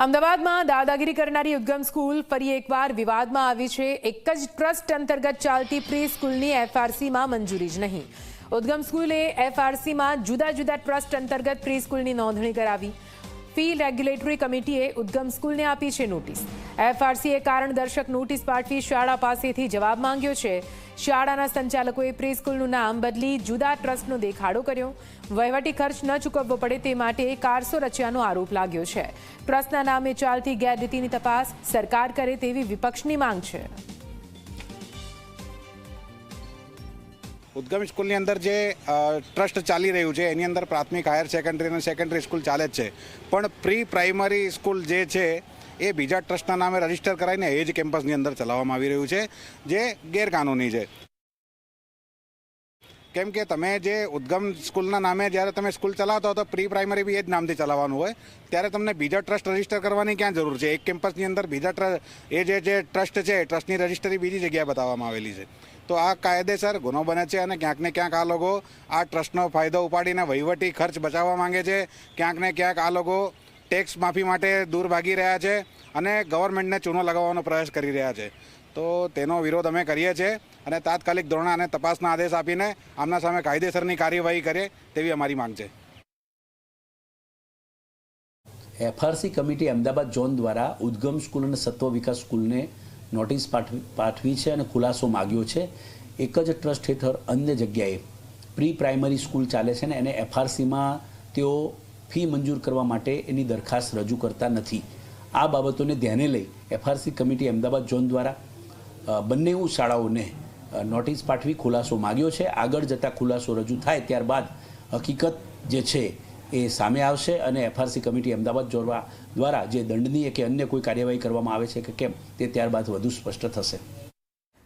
અમદાવાદમાં દાદાગીરી કરનારી ઉદ્ગમ સ્કૂલ ફરી એકવાર વિવાદમાં આવી છે. એક જ ટ્રસ્ટ અંતર્ગત ચાલતી પ્રી સ્કૂલની એફઆરસીમાં મંજૂરી જ નહીં. ઉદ્ગમ સ્કૂલે એફઆરસીમાં જુદા જુદા ટ્રસ્ટ અંતર્ગત પ્રી સ્કૂલની નોંધણી કરાવી. ફી રેગ્યુલેટરી કમિટીએ ઉદ્ગમ સ્કૂલને આપી છે નોટિસ. એફઆરસીએ કારણ દર્શક નોટિસ પાઠવી શાળા પાસેથી જવાબ માંગ્યો છે. શાળાના સંચાલકોએ પ્રી સ્કૂલનું નામ બદલી જુદા ટ્રસ્ટનો દેખાડો કર્યો. વહીવટી ખર્ચ ન ચૂકવવો પડે તે માટે કારસો રચ્યાનો આરોપ લાગ્યો છે. ટ્રસ્ટના નામે ચાલતી ગેરરીતિની તપાસ સરકાર કરે તેવી વિપક્ષની માંગ છે. ઉદ્ગમ સ્કૂલની અંદર જે ટ્રસ્ટ ચાલી રહ્યું છે, એની અંદર પ્રાથમિક, હાયર સેકન્ડરી અને સેકન્ડરી સ્કૂલ ચાલે જ છે. પણ પ્રી પ્રાઇમરી સ્કૂલ જે છે એ બીજા ટ્રસ્ટના નામે રજિસ્ટર કરાવીને એ જ કેમ્પસની અંદર ચલાવવામાં આવી રહ્યું છે, જે ગેરકાનૂની છે. કેમ કે તમે જે ઉદ્ગમ સ્કૂલના નામે જ્યારે તમે સ્કૂલ ચલાવતા હો તો પ્રી પ્રાઇમરી બી એ જ નામથી ચલાવવાનું હોય. ત્યારે તમને બીજા ટ્રસ્ટ રજિસ્ટર કરવાની ક્યાં જરૂર છે? એક કેમ્પસની અંદર બીજા એ જે જે ટ્રસ્ટ છે ટ્રસ્ટની રજિસ્ટરી બીજી જગ્યાએ બતાવવામાં આવેલી છે. તો આ કાયદેસર ગુનો બને છે અને ક્યાંક ને ક્યાંક આ લોકો આ ટ્રસ્ટનો ફાયદો ઉપાડીને વહીવટી ખર્ચ બચાવવા માંગે છે. ક્યાંક ને ક્યાંક આ લોકો ટેક્સ માફી માટે દૂર ભાગી રહ્યા છે અને ગવર્મેન્ટને ચૂનો લગાવવાનો પ્રયાસ કરી રહ્યા છે. તો તેનો વિરોધ અમે કરીએ છીએ અને તાત્કાલિક ધોરણે અને તપાસના આદેશ આપીને આમના સામે કાયદેસરની કાર્યવાહી કરે તેવી અમારી માંગ છે. એફઆરસી કમિટી અમદાવાદ ઝોન દ્વારા ઉદ્ગમ સ્કૂલ અને સત્વ વિકાસ સ્કૂલને નોટિસ પાઠવી છે અને ખુલાસો માગ્યો છે. એક જ ટ્રસ્ટ હેઠળ અન્ય જગ્યાએ પ્રી પ્રાઇમરી સ્કૂલ ચાલે છે ને એને એફઆરસીમાં તેઓ ફી મંજૂર કરવા માટે એની દરખાસ્ત રજૂ કરતા નથી. આ બાબતોને ધ્યાને લઈ એફઆરસી કમિટી અમદાવાદ ઝોન દ્વારા બંને શાળાઓને નોટિસ પાઠવી ખુલાસો માગ્યો છે. આગળ જતાં ખુલાસો રજૂ થાય ત્યારબાદ હકીકત જે છે એ સામે આવશે અને એફઆરસી કમિટી અમદાવાદ જોડવા દ્વારા જે દંડનીય કે અન્ય કોઈ કાર્યવાહી કરવામાં આવે છે કે કેમ, તે ત્યારબાદ વધુ સ્પષ્ટ થશે.